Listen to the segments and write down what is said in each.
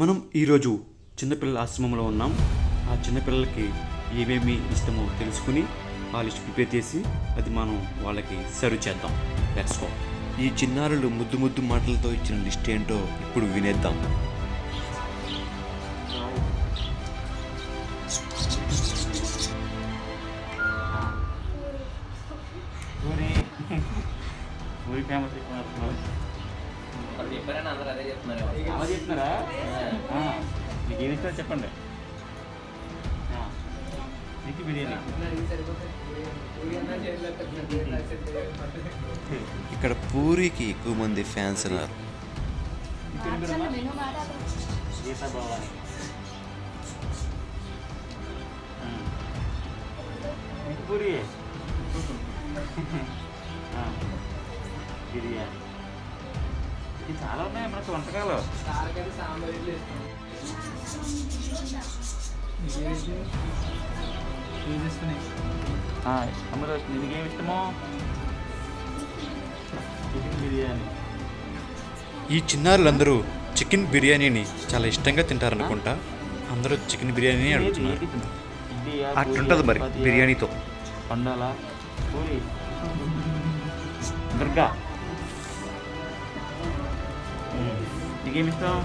మనం ఈరోజు చిన్నపిల్లల ఆశ్రమంలో ఉన్నాం. ఆ చిన్నపిల్లలకి ఏమేమి ఇష్టమో తెలుసుకుని ఆ లిస్ట్ ప్రిపేర్ చేసి అది మనం వాళ్ళకి సర్వ్ చేద్దాం. లెట్స్ గో ఈ చిన్నారులు ముద్దు ముద్దు మాటలతో ఇచ్చిన లిస్ట్ ఏంటో ఇప్పుడు వినేద్దాం. పూరి పూరి ఫేమస్ వాళ్ళు చెప్పారని అందరూ అదే చెప్తున్నారు. అలా చెప్తున్నారా? ఆ, మీకు ఏది ఇస్తారో చెప్పండి. ఆ, మీకు బిర్యానీ. ఇక్కడ పూరికి ఎక్కువ మంది ఫ్యాన్స్ ఉన్నారు. పూరి? ఆ, బిర్యానీ. ఇది చాలా ఉన్నాయి మనకు వంటకాలు ఆ, అమరు నీకేమి ఇష్టమో? చికెన్ బిర్యానీ. ఈ చిన్నారులందరూ చికెన్ బిర్యానీని చాలా ఇష్టంగా తింటారనుకుంటా. అందరూ చికెన్ బిర్యానీ అడుగుతున్నారు. అట్లుంటది మరి బిర్యానీతో. పండాల పూరి. దుర్గా. నీకేమి ఇష్టం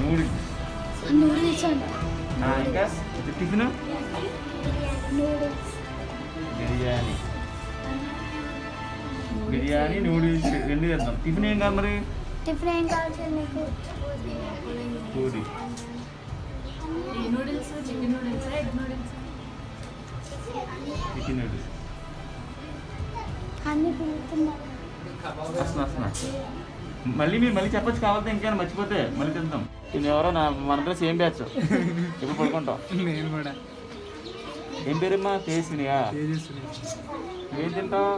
నూడిల్స్ నూడిల్స్ అంట ఆ, ఇంకా tiffin noodles biryani biryani noodles రెండు చేద్దాం టిఫిన్ ఏం కాదు మరి టిఫిన్ ఏం కావాలి మీకు puri noodles chicken noodles egg noodles chicken noodles అన్ని పిలుతున్నారు వస్తున్నా వస్తున్నా మళ్ళీ మీరు మళ్ళీ చెప్పొచ్చు కావాలంటే ఇంకేమైనా మర్చిపోతే మళ్ళీ తిందాం. నేను ఎవరో నా మన డ్రెస్ ఏం బ్యాచ్? ఇప్పుడు పడుకుంటాం. నేను కూడా. ఏం పేరమ్మా? తేజస్వినియా తేజస్విని ఏం తింటావు?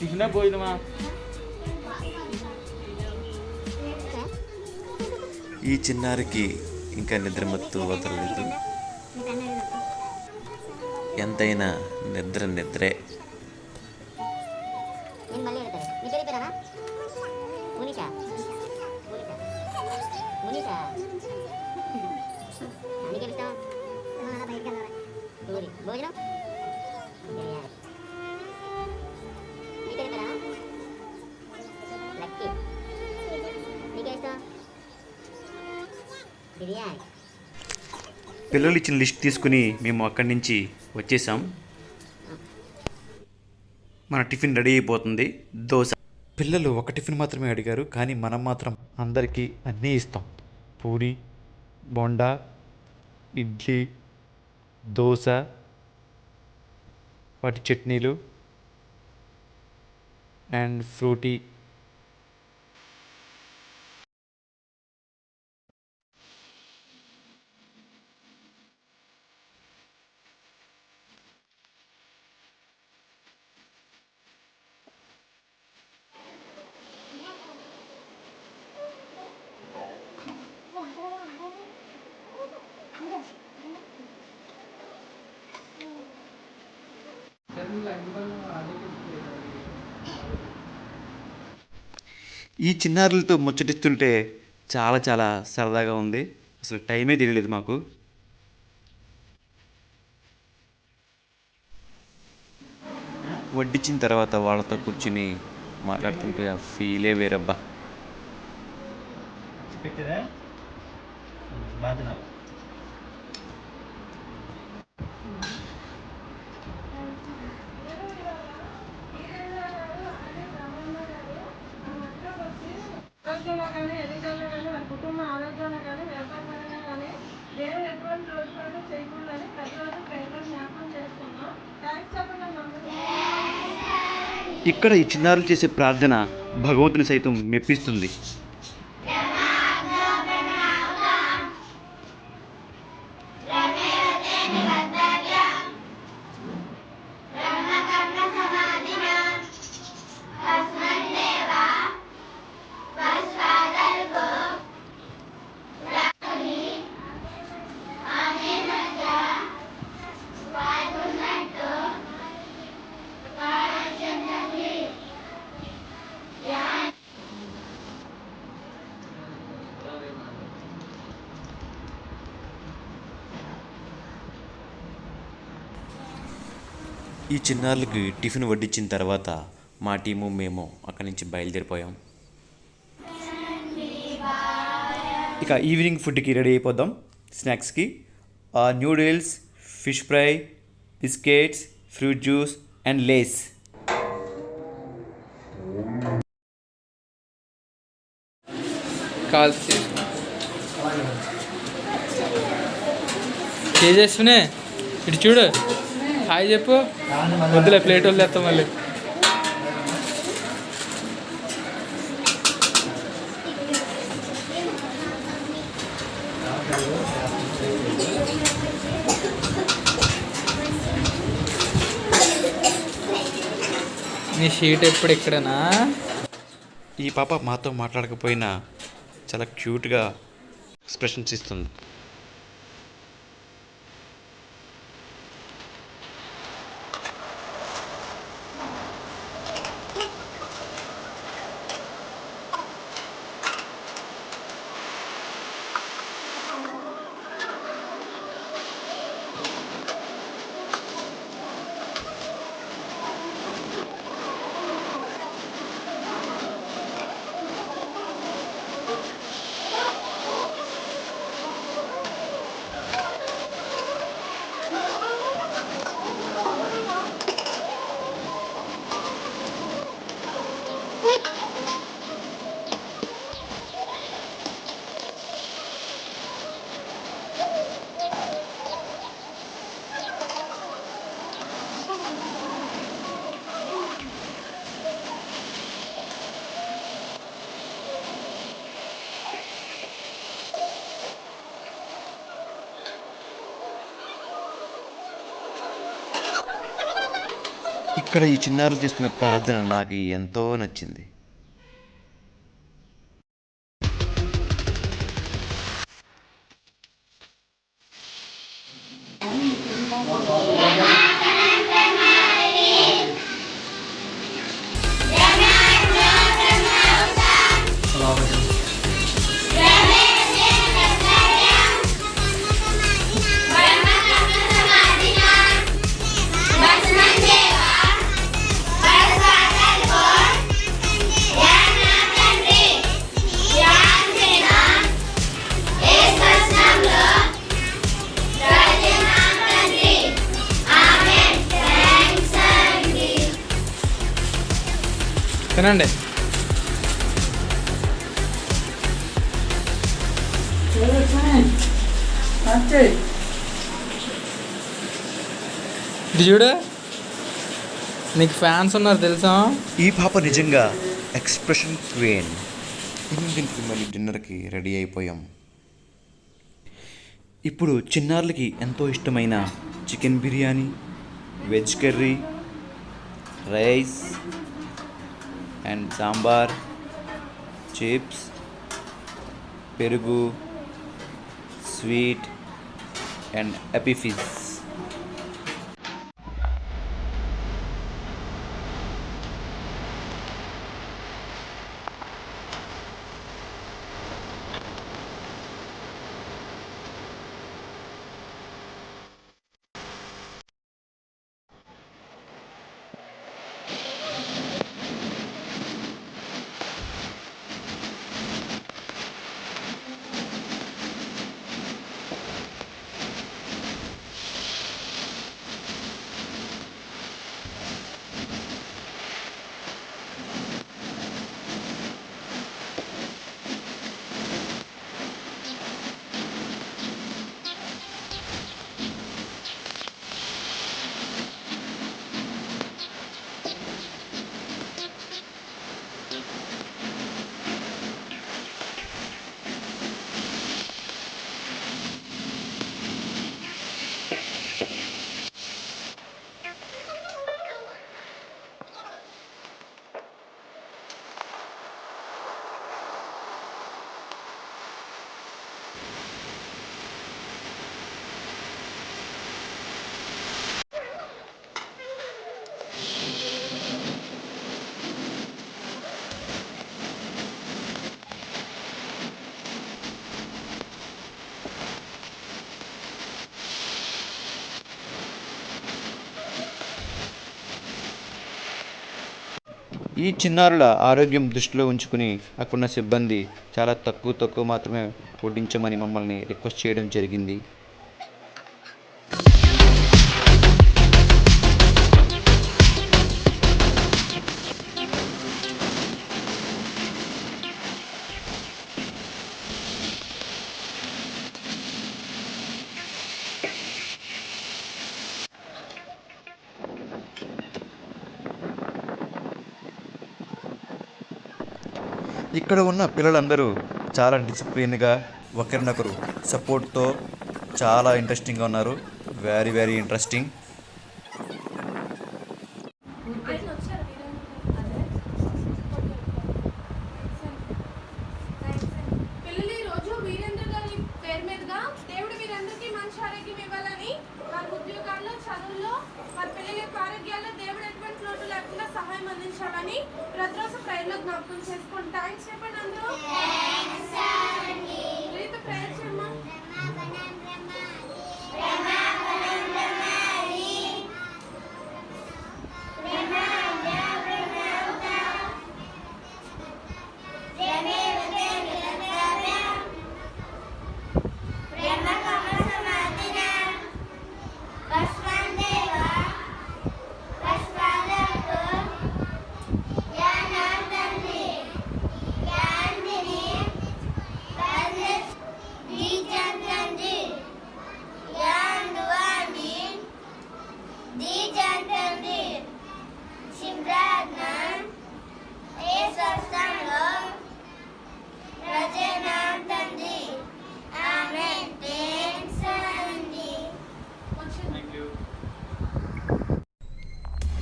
టిఫినా పోయిందమ్మా. ఈ చిన్నారికి ఇంకా నిద్రమత్తు వదలలేదు. ఎంతైనా నిద్ర నిద్రే నేను మళ్ళీ అడుగుతాను నీ పేరు పేరేనా మునిషా మునిషా నీకు ఇష్టం పూరి పిల్లలు ఇచ్చిన లిస్ట్ తీసుకుని మేము అక్కడి నుంచి వచ్చేసాం. మన టిఫిన్ రెడీ అయిపోతుంది. దోశ. పిల్లలు ఒక టిఫిన్ మాత్రమే అడిగారు కానీ మనం మాత్రం అందరికీ అన్నీ ఇస్తాం. పూరి బొండా ఇడ్లీ దోశ వాటి చట్నీలు అండ్ ఫ్రూటీ. ఈ చిన్నారులతో ముచ్చటిస్తుంటే చాలా చాలా సరదాగా ఉంది. అసలు టైమే తెలియలేదు మాకు. వడ్డించిన తర్వాత వాళ్ళతో కూర్చుని మాట్లాడుతుంటే ఆ ఫీలే వేరబ్బా పెట్టేదా బాధ ఆరోగ్యంలో కానీ ఎన్నికల్లో కానీ మన కుటుంబ ఆరోగ్యంలో కానీ వ్యాపారంలో కానీ దేవుడు ఎటువంటి రోజు పనులు చేయకూడదని ప్రతిరోజు ప్రేమలో జ్ఞాపకం చేసుకున్నాం థ్యాంక్స్ చెప్పండి ఇక్కడ ఈ చిన్నారులు చేసే ప్రార్థన భగవంతుని సైతం మెప్పిస్తుంది. ఈ చిన్నారులకి టిఫిన్ వడ్డించిన తర్వాత మా టీము మేము అక్కడి నుంచి బయలుదేరిపోయాం. ఇక ఈవినింగ్ ఫుడ్కి రెడీ అయిపోదాం. స్నాక్స్కి noodles fish fry biscuits fruit juice and Lay's. Call చేసేసుకునే ఇటు చూడు. హాయ్ చెప్పు. వద్దులే ప్లేట్ వదిలేస్తాం మళ్ళీ. నీ షీట్ ఎప్పుడు ఇక్కడనా? ఈ పాప మాతో మాట్లాడకపోయినా చాలా క్యూట్గా ఎక్స్ప్రెషన్స్ ఇస్తుంది. ఇక్కడ ఈ చిన్నారులు చేస్తున్న ప్రార్థన నాకు ఎంతో నచ్చింది. తినండి. ఇటు చూడు. నీకు ఫ్యాన్స్ ఉన్నారు తెలుసా? ఈ పాప నిజంగా ఎక్స్ప్రెషన్ క్వీన్ ఎనిమిదింటికి మళ్ళీ డిన్నర్కి రెడీ అయిపోయాం. ఇప్పుడు చిన్నారులకి ఎంతో ఇష్టమైన chicken biryani veg curry rice and sambar chips పెరుగు స్వీట్ అండ్ ఎపిఫిజ్. ఈ చిన్నారుల ఆరోగ్యం దృష్టిలో ఉంచుకుని అక్కడున్న సిబ్బంది చాలా తక్కువ తక్కువ మాత్రమే వడ్డించమని మమ్మల్ని రిక్వెస్ట్ చేయడం జరిగింది. ఉన్న పిల్లలందరూ చాలా డిసిప్లిన్గా ఒకరినొకరు సపోర్ట్తో చాలా ఇంట్రెస్టింగ్గా ఉన్నారు. వెరీ వెరీ ఇంట్రెస్టింగ్ పిల్లలు ఈ రోజు వీరేంద్ర గారి పేరు మీదుగా దేవుడు వీరందరికీ మంచి ఆరోగ్యం ఇవ్వాలని వారి ఉద్యోగాల్లో చదువుల్లో వారి పిల్లల యొక్క ఆరోగ్యాల్లో దేవుడు ఎటువంటి లోటు లేకుండా సహాయం అందించాలని ప్రతిరోజు ప్రేయర్లో జ్ఞాపకం చేసుకోండి థ్యాంక్స్ చెప్పండి అందరూ.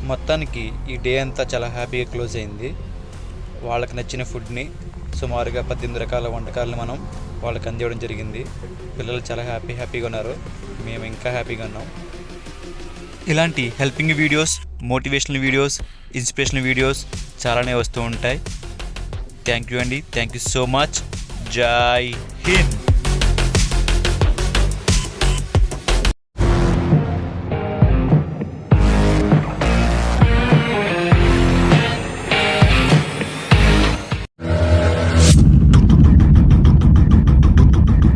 మొత్తానికి ఈ డే అంతా చాలా హ్యాపీగా క్లోజ్ అయింది. వాళ్ళకి నచ్చిన ఫుడ్ని సుమారుగా పద్దెనిమిది రకాల వంటకాలను మనం వాళ్ళకి అందివ్వడం జరిగింది. పిల్లలు చాలా హ్యాపీ హ్యాపీగా ఉన్నారు. మేము ఇంకా హ్యాపీగా ఉన్నాం. ఇలాంటి helping videos motivational videos inspirational videos చాలానే వస్తూ ఉంటాయి. థ్యాంక్ యూ అండి. Thank you so much. Jai Hind.